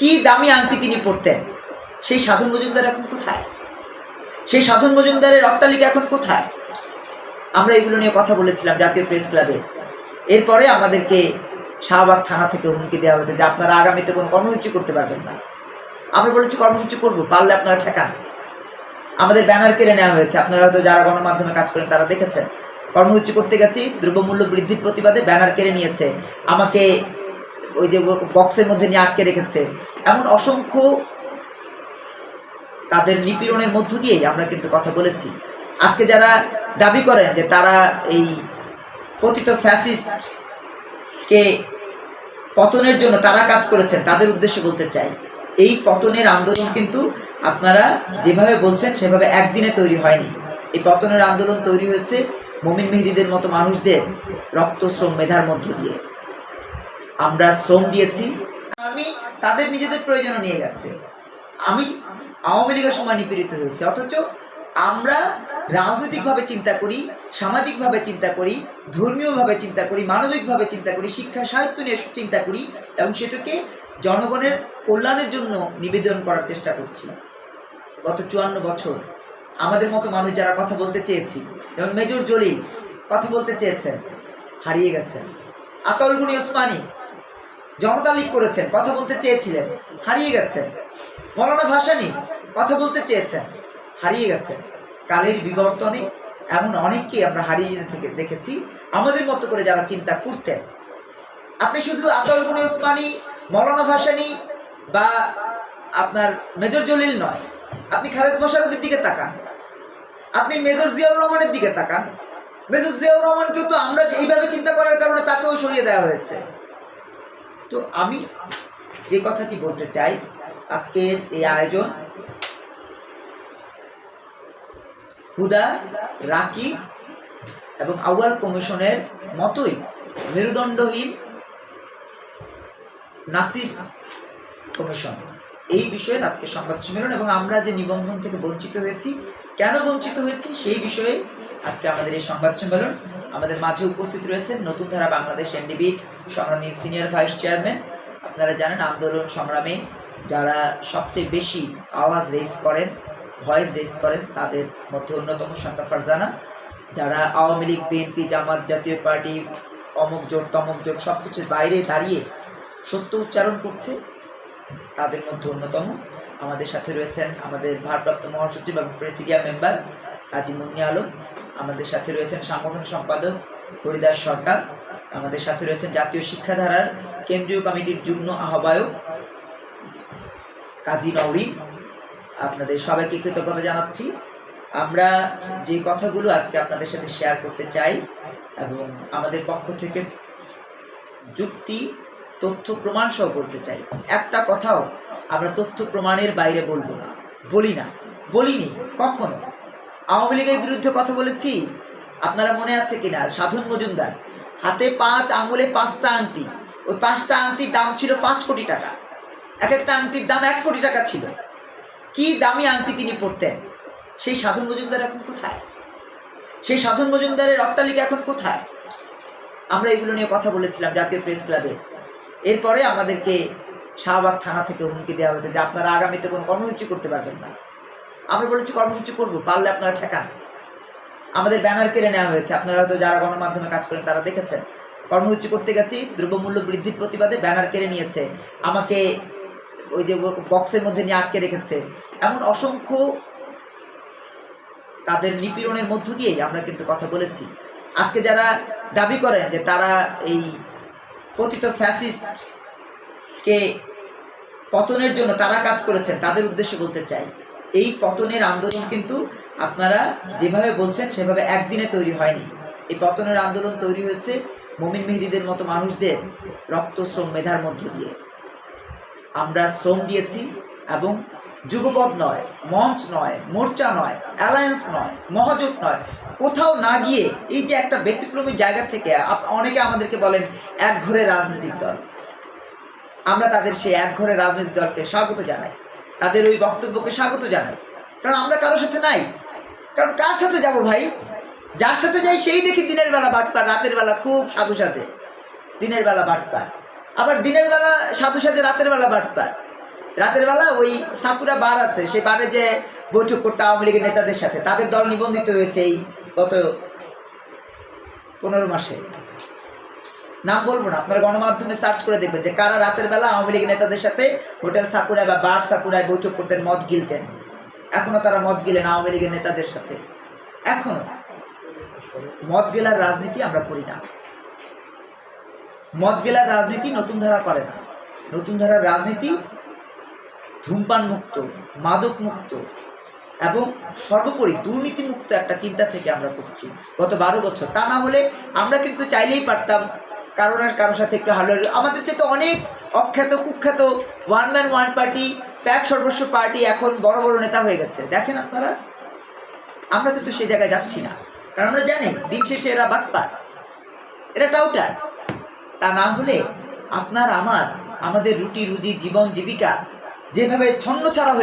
কি দামি আংটি তিনি পড়তেন সেই সাধন মজুমদার এখন কোথায়? সেই সাধন মজুমদারের অট্টালিকা এখন কোথায়? আমরা এগুলো নিয়ে কথা বলেছিলাম জাতীয় প্রেস ক্লাবে। এরপরে আমাদেরকে শাহবাগ থানা থেকে হুমকি দেওয়া হয়েছে যে আপনারা আগামীতে কোনো কর্মসূচি করতে পারবেন না। আমরা বলেছি কর্মসূচি করব, পারলে আপনারা ঠেকান। আমাদের ব্যানার কেড়ে নেওয়া হয়েছে। আপনারা হয়তো যারা গণমাধ্যমে কাজ করেন তারা দেখেছেন। কর্মসূচি করতে গেছি, দ্রব্যমূল্য বৃদ্ধির প্রতিবাদে ব্যানার কেড়ে নিয়েছে। আমাকে ওই যে বক্সের মধ্যে নিয়ে আটকে রেখেছে। এমন অসংখ্য তাদের নিপীড়নের মধ্য দিয়েই আমরা কিন্তু কথা বলেছি। আজকে যারা দাবি করেন যে তারা এই পতিত ফ্যাসিস্টকে পতনের জন্য তারা কাজ করেছেন, তাদের উদ্দেশ্যে বলতে চাই, এই পতনের আন্দোলন কিন্তু আপনারা যেভাবে বলছেন সেভাবে একদিনে তৈরি হয়নি। এই পতনের আন্দোলন তৈরি হয়েছে মমিন মেহেদিদের মতো মানুষদের রক্ত শ্রম মেধার মধ্য দিয়ে। আমরা শ্রম দিয়েছি আমি তাদের নিজেদের প্রয়োজন নিয়ে গেছে আমি আওয়ামী লীগের সময় নিপীড়িত হয়েছে, অথচ আমরা রাজনৈতিকভাবে চিন্তা করি, সামাজিকভাবে চিন্তা করি, ধর্মীয়ভাবে চিন্তা করি, মানবিকভাবে চিন্তা করি, শিক্ষা, সাহিত্য নিয়ে চিন্তা করি এবং সেটাকে জনগণের কল্যাণের জন্য নিবেদন করার চেষ্টা করছি। গত চুয়ান্ন বছর আমাদের মতো মানুষ যারা কথা বলতে চেয়েছি, যেমন মেজর জলিল কথা বলতে চেয়েছেন, হারিয়ে গেছেন। আকাউল গুনি ওসমানী জনতা লীগ করেছেন, কথা বলতে চেয়েছিলেন, হারিয়ে গেছেন। মৌলানা ভাসানি, কথা বলতে চেয়েছেন, হারিয়ে গেছেন। কালের বিবর্তনে এমন অনেককে আমরা হারিয়ে থেকে দেখেছি। আমাদের মতো করে যারা চিন্তা করতেন, আপনি শুধু আতল গুনি ওসমানী, মৌলানা ভাসানি বা আপনার মেজর জলিল নয়, আপনি খালেদ মোশারফের দিকে তাকান, আপনি মেজর জিয়াউর রহমানের দিকে তাকান। মেজর জিয়াউর রহমানকেও তো আমরা এইভাবে চিন্তা করার কারণে তাকেও সরিয়ে দেওয়া হয়েছে। তো আমি যে কথাটি বলতে চাই, আজকের এই আয়োজন হুদা রাকিব এবং আউয়াল কমিশনের মতোই মেরুদণ্ডহীন নাসির কমিশন। এই বিষয়ে আজকে সংবাদ সম্মেলন এবং আমরা যে নিবন্ধন থেকে বঞ্চিত হয়েছি কেন বঞ্চিত হয়েছি সেই বিষয়ে আজকে আমাদের এই সংবাদ সম্মেলন। আমাদের মাঝে উপস্থিত রয়েছেন নতুন ধারা বাংলাদেশ এনডিবি সংগ্রামী সিনিয়র ভাইস চেয়ারম্যান। আপনারা জানেন আন্দোলন সংগ্রামে যারা সবচেয়ে বেশি আওয়াজ রেজ করেন ভয়েস রেজ করেন, তাদের মধ্যে অন্যতম শান্তা ফারজানা। যারা আওয়ামী লীগ, বিএনপি, জামাত জাতীয় পার্টি, অমুক জোট, তমক জোট সব কিছুর বাইরে দাঁড়িয়ে সত্য উচ্চারণ করছে, তাদের মধ্যে অন্যতম। আমাদের সাথে রয়েছেন আমাদের ভারপ্রাপ্ত মহাসচিব এবং প্রেসিডিয়াম মেম্বার কাজী মুন্নি আলম, আমাদের সাথে রয়েছেন সাংগঠনিক সম্পাদক হরিদাস সরকার, আমাদের সাথে রয়েছেন জাতীয় শিক্ষাধারার কেন্দ্রীয় কমিটির যুগ্ম আহ্বায়ক কাজী নওরিন আপনাদের সবাইকে কৃতজ্ঞতা জানাচ্ছি। আমরা যে কথাগুলো আজকে আপনাদের সাথে শেয়ার করতে চাই এবং আমাদের পক্ষ থেকে যুক্তি, তথ্য প্রমাণ সহ করতে চাই, একটা কথাও আমরা তথ্য প্রমাণের বাইরে বলব না। বলি না। বলিনি। কখনো। আওয়ামী লীগের বিরুদ্ধে কথা বলেছি। আপনারা মনে আছে কিনা? সাধন মজুমদার। হাতে পাঁচ, আঙুলে পাঁচটা আংটি। ওই পাঁচটা আংটির দাম ছিল পাঁচ কোটি টাকা। এক একটা আংটির দাম এক কোটি টাকা ছিল। কি দামি আংটি তিনি পড়তেন সেই সাধন মজুমদার এখন কোথায়? সেই সাধন মজুমদারের অট্টালিকা এখন কোথায়? আমরা এগুলো নিয়ে কথা বলেছিলাম জাতীয় প্রেস ক্লাবে। এরপরে আমাদেরকে শাহবাগ থানা থেকে হুমকি দেওয়া হয়েছে যে আপনারা আগামীতে কোনো কর্মসূচি করতে পারবেন না। আমরা বলেছি কর্মসূচি করব, পারলে আপনারা ঠেকান। আমাদের ব্যানার কেড়ে নেওয়া হয়েছে। আপনারা হয়তো যারা গণমাধ্যমে কাজ করেন তারা দেখেছেন। কর্মসূচি করতে গেছি দ্রব্যমূল্য বৃদ্ধির প্রতিবাদে ব্যানার কেড়ে নিয়েছে। আমাকে ওই যে বক্সের মধ্যে নিয়ে আটকে রেখেছে। এমন অসংখ্য তাদের নিপীড়নের মধ্য দিয়েই আমরা কিন্তু কথা বলেছি। আজকে যারা দাবি করেন যে তারা এই পতিত ফ্যাসিস্টকে পতনের জন্য তারা কাজ করেছেন, তাদের উদ্দেশ্যে বলতে চাই। এই পতনের আন্দোলন কিন্তু আপনারা যেভাবে বলছেন, সেভাবে একদিনে তৈরি হয়নি। এই পতনের আন্দোলন তৈরি হয়েছে মমিন মেহেদিদের মতো মানুষদের রক্ত, শ্রম, মেধার মধ্য দিয়ে। আমরা শ্রম দিয়েছি এবং যুগপথ নয়, মঞ্চ নয়, মোর্চা নয়, অ্যালায়েন্স নয়, মহাজোট নয়, কোথাও না গিয়ে এই যে একটা ব্যতিক্রমী জায়গা থেকে অনেকে আমাদেরকে বলেন, এক ঘরে রাজনৈতিক দল। আমরা তাদের সেই এক ঘরে রাজনৈতিক দলকে স্বাগত জানাই। তাদের ওই বক্তব্যকে স্বাগত জানাই। কারণ আমরা কারোর সাথে নাই। কারণ কার সাথে যাব ভাই? যার সাথে যাই সেই দেখি দিনের বেলা বাট পায় রাতের বেলা খুব সাধু সাজে দিনের বেলা বাট পায় আবার দিনের বেলা সাধু সাজে রাতের বেলা বাট পায় রাতের বেলা ওই সাকুরা বার আছে, সেই বারে যে বৈঠক করতে আওয়ামী লীগের নেতাদের সাথে, তাদের দল নিবন্ধিত হয়েছে এই গত পনেরো মাসে। নাম বলব না, আপনারা গণমাধ্যমে সার্চ করে দেখবেন যে কারা রাতের বেলা আওয়ামী লীগ নেতাদের সাথে হোটেল সাকুরায় বা বার সাকুরায় বৈঠক করতেন, মদ গিলতেন। এখনও তারা মদ গিলেন আওয়ামী লীগের নেতাদের সাথে। এখনও। মদ গেলার রাজনীতি আমরা করি না। মদ গেলার রাজনীতি নতুন ধারা করে না। নতুন ধারার রাজনীতি ধূমপান মুক্ত, মাদক মুক্ত এবং সর্বোপরি দুর্নীতি মুক্ত একটা চিন্তা থেকে আমরা করছি গত বারো বছর। তা না হলে আমরা কিন্তু চাইলেই পারতাম কারোর আর কারোর সাথে একটু হালো আমাদের চেয়ে তো অনেক অখ্যাত, কুখ্যাত one man one party pack সর্বস্ব পার্টি এখন বড় বড় নেতা হয়ে গেছে। দেখেন আপনারা? আমরা কিন্তু সেই জায়গায় যাচ্ছি না। কারণ আমরা জানি, দিন শেষে এরা বাটপার। এরা টাউটার। তা না হলে আপনার, আমার, আমাদের রুটি, রুজি, জীবন, জীবিকা যেভাবে ছন্ন ছাড়া হয়ে